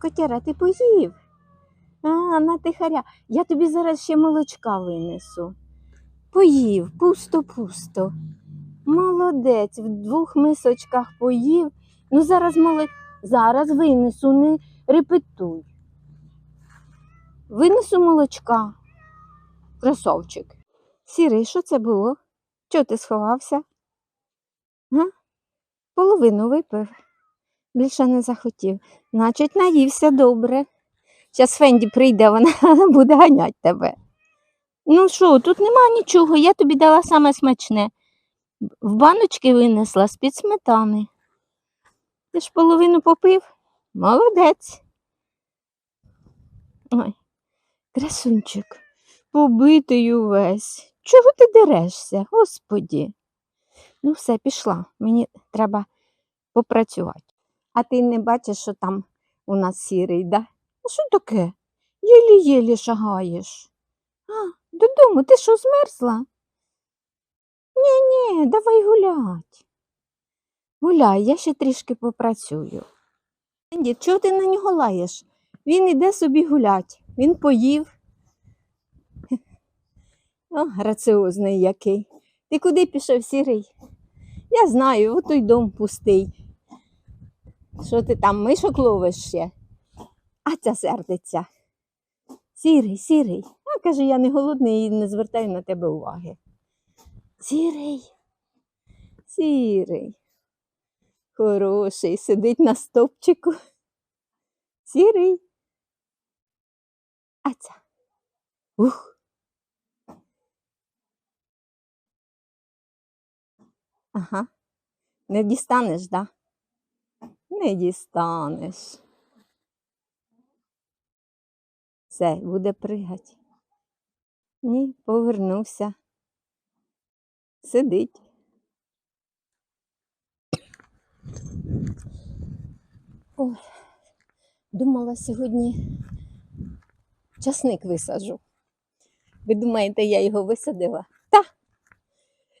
Котяра, ти поїв? А, на тихаря. Я тобі зараз ще молочка винесу. Поїв, пусто-пусто. Молодець, в двох мисочках поїв. Ну зараз молодь. Зараз винесу, не репетуй. Винесу молочка. Красавчик. Сірий, що це було? Чого ти сховався? Га? Половину випив. Більше не захотів. Значить, наївся добре. Зараз Фенді прийде, вона буде ганять тебе. Ну що, тут нема нічого, я тобі дала саме смачне. В баночки винесла з-під сметани. Ти ж половину попив? Молодець. Ой, красунчик, побитий увесь. Чого ти дерешся, господі? Ну, все, пішла. Мені треба попрацювати. А ти не бачиш, що там у нас сірий, да? А що таке? Єлі-єлі шагаєш. А, додому, ти що, змерзла? Ні-ні, давай гулять. Гуляй, я ще трішки попрацюю. Енді, чого ти на нього лаєш? Він іде собі гулять, він поїв. О, граціозний який. Ти куди пішов, сірий? Я знаю, от той дом пустий. Що ти там мишок ловиш ще? А ця сердиться. Сірий, сірий. А каже, я не голодний і не звертаю на тебе уваги. Сірий. Сірий. Хороший, сидить на стопчику. Сірий. А ця. Ух. Ага. Не дістанеш, да? Не дістанеш. Все, буде пригати. Ні, повернувся. Сидить. Ой, думала сьогодні часник висаджу. Ви думаєте, я його висадила? Та,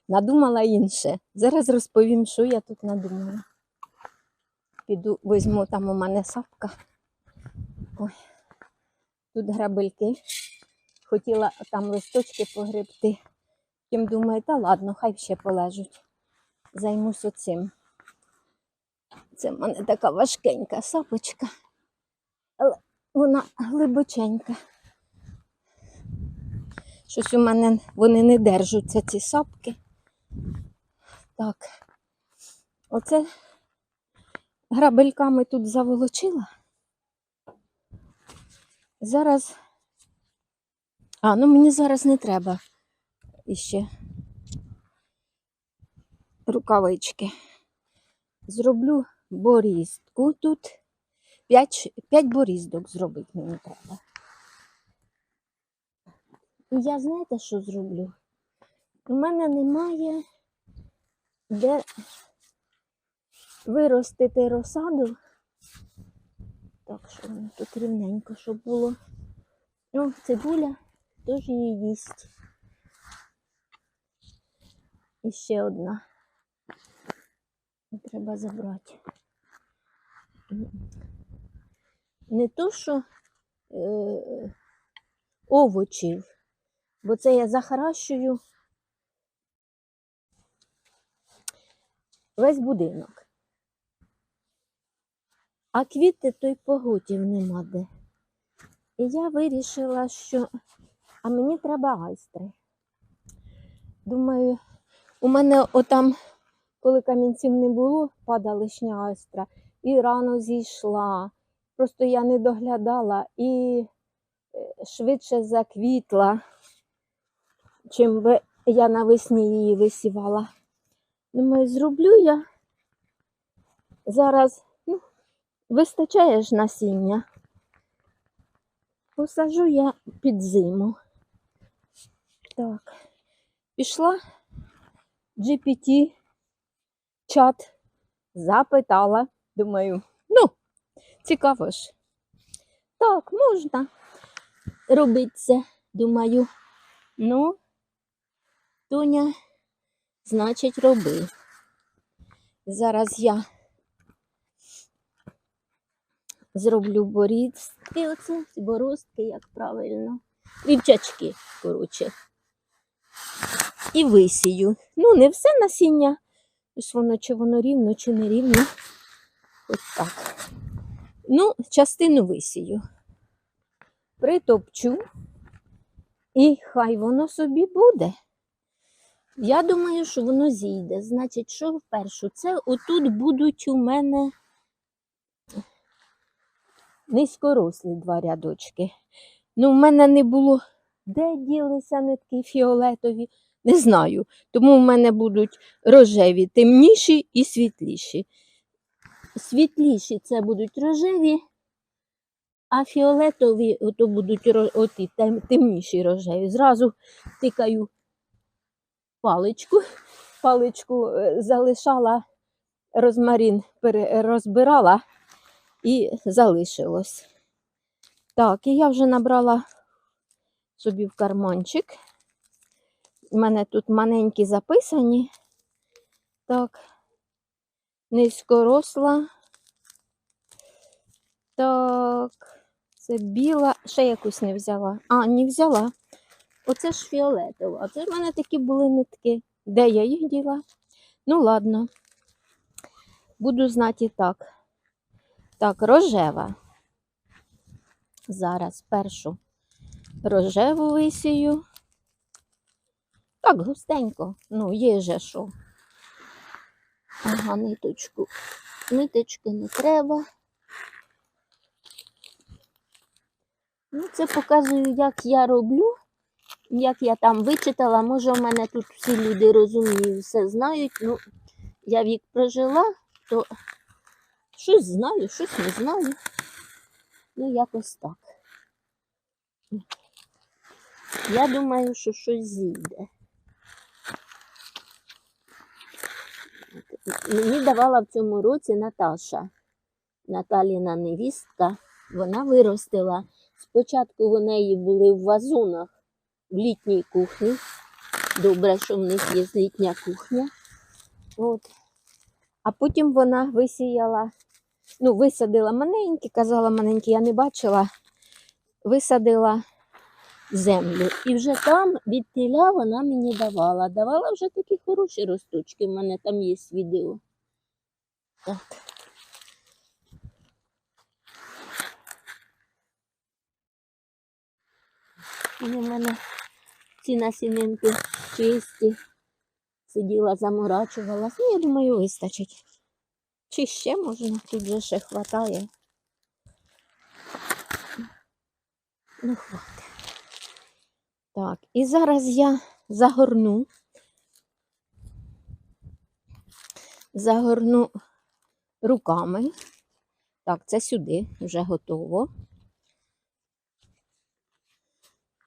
надумала інше. Зараз розповім, що я тут надумала. Піду візьму там у мене сапка. Ой, тут грабельки. Хотіла там листочки погребти. Потім думаю, та ладно, хай ще полежуть. Займусь оцим. Це в мене така важкенька сапочка, але вона глибоченька. Щось у мене вони не держаться, ці сапки. Так. Оце грабельками тут заволочила. Зараз. А, ну мені зараз не треба іще рукавички. Зроблю боріздку тут. П'ять, боріздок зробити мені треба. І я знаєте, що зроблю? У мене немає де виростити розсаду. Так, що воно тут рівненько, щоб було. О, цибуля теж її їсть. І ще одна. Треба забрати. Не то, що е, овочів, бо це я захаращую весь будинок. А квіти той поготів нема де. І я вирішила, що а мені треба айстри. Думаю, у мене отам, коли камінців не було, падала лишня айстра, і рано зійшла. Просто я не доглядала і е, швидше заквітла, чим я навесні її висівала. Думаю, зроблю я зараз вистачає ж насіння. Посажу я під зиму. Так, пішла GPT чат, запитала. Думаю, ну, цікаво ж. Так, можна робити це, думаю. Ну, Тоня, значить, роби. Зараз я зроблю борістки, оце, боростки, як правильно. Рівчачки, коротше. І висію. Ну, не все насіння. Ось воно, чи воно рівно, чи не рівно. Ось так. Ну, частину висію. Притопчу. І хай воно собі буде. Я думаю, що воно зійде. Значить, що вперше? Це отут будуть у мене низькорослі два рядочки. Ну, в мене не було, де ділися нитки фіолетові, не знаю. Тому в мене будуть рожеві, темніші і світліші. Світліші це будуть рожеві, а фіолетові ото будуть оті, тем, темніші рожеві. Зразу тикаю паличку. Паличку е, залишала розмарин, пере- розбирала і залишилось. Так, і я вже набрала собі в карманчик. У мене тут маленькі записані. Так, низькоросла. Так, це біла. Ще якусь не взяла. А, не взяла. Оце ж фіолетова. А це в мене такі були нитки. Де я їх діла? Ну, ладно. Буду знати і так. Так, рожева. Зараз першу рожеву висію. Так, густенько. Ну, є же що. Ага, ниточку. Ниточки не треба. Ну, це показую, як я роблю, як я там вичитала. Може, в мене тут всі люди розумні, все знають. Ну, я вік прожила, то щось знаю, щось не знаю. Ну, якось так. Я думаю, що щось зійде. Мені давала в цьому році Наташа, Наталіна невістка. Вона виростила. Спочатку у неї були в вазонах в літній кухні. Добре, що в них є літня кухня. От. А потім вона висіяла, ну, висадила маленькі, казала маленькі, я не бачила, висадила землю. І вже там від тіля вона мені давала. Давала вже такі хороші росточки. У мене там є відео. Так. І у мене ці насінинки чисті. Сиділа, заморачувалась. Ну, я думаю, вистачить. Чи ще можна? Тут же ще хватає. Ну, хватить. Так, і зараз я загорну. Загорну руками. Так, це сюди вже готово.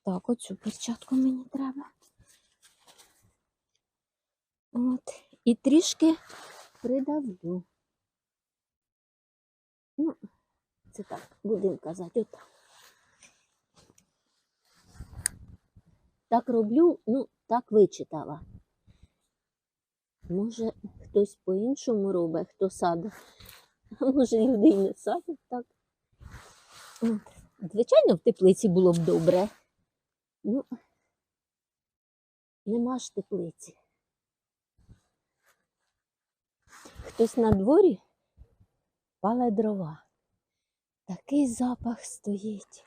Так, оцю перчатку мені треба. От. І трішки придавлю. Ну, це так, будемо казати, отак. Так роблю, ну, так вичитала. Може, хтось по-іншому робить, хто садить. А може, люди й не садять так. Звичайно, в теплиці було б добре. Ну, нема ж теплиці. Хтось на дворі пале дрова. Такий запах стоїть.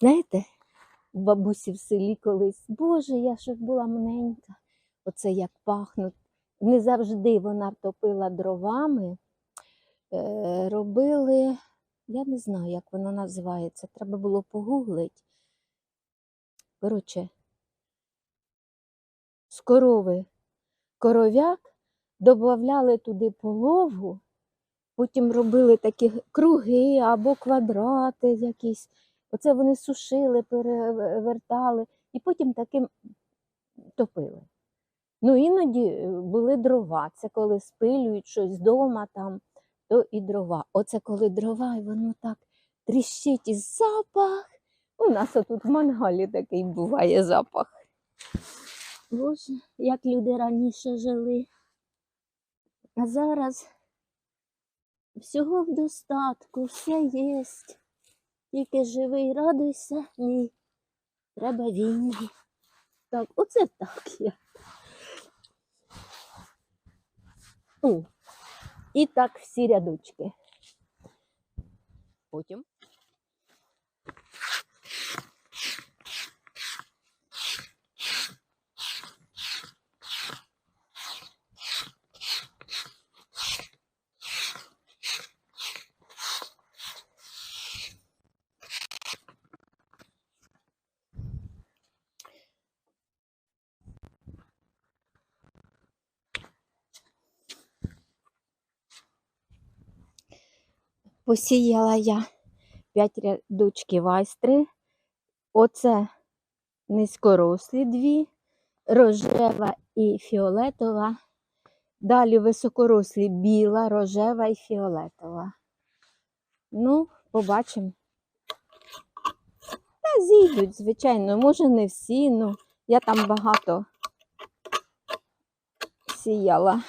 Знаєте, у бабусі в селі колись, Боже, я ще була маленька. Оце як пахнуть. Не завжди вона топила дровами. Е, робили, я не знаю, як воно називається, треба було погуглити. Коротше, з корови коров'як, додавали туди полову, потім робили такі круги або квадрати якісь. Оце вони сушили, перевертали і потім таким топили. Ну, іноді е, були дрова. Це коли спилюють щось вдома там, то і дрова. Оце коли дрова, і воно так тріщить і запах. У нас отут в мангалі такий буває запах. Боже, як люди раніше жили. А зараз Всього в достатку, все єсть. Тільки живий, радуйся, ні. Треба війни. Так, оце так. О, і так всі рядочки. Потім. Посіяла я 5 рядочків айстри. Оце низькорослі дві, рожева і фіолетова. Далі високорослі біла, рожева і фіолетова. Ну, побачимо. Та зійдуть, звичайно, може не всі, ну я там багато сіяла.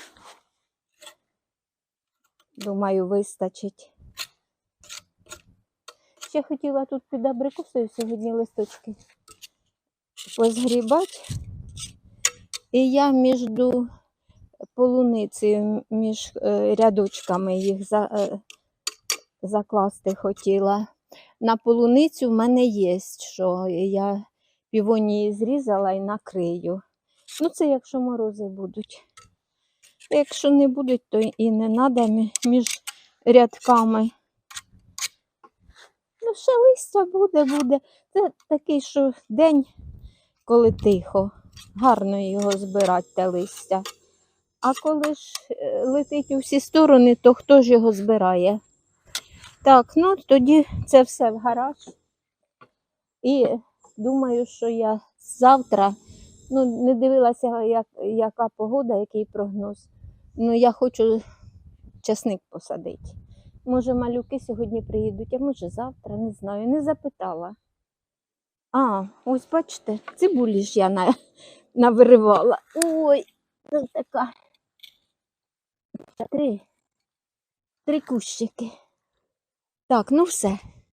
Думаю, вистачить. Ще хотіла тут під абрикосою сьогодні листочки позгрібати. І я між полуницею, між е, рядочками їх за, е, закласти хотіла. На полуницю в мене є, що я півонії зрізала і накрию. Ну, це якщо морози будуть. Якщо не будуть, то і не треба між рядками. Ще листя буде, буде. Це такий, що день, коли тихо. Гарно його збирати, те листя. А коли ж е, летить у всі сторони, то хто ж його збирає? Так, ну тоді це все в гараж. І думаю, що я завтра, ну, не дивилася, як, яка погода, який прогноз. Ну, я хочу часник посадити. Може, малюки сьогодні приїдуть, а може завтра, не знаю, не запитала. А, ось бачите, цибулі ж я на, навиривала. Ой, це така. Три. Три кущики. Так, ну все.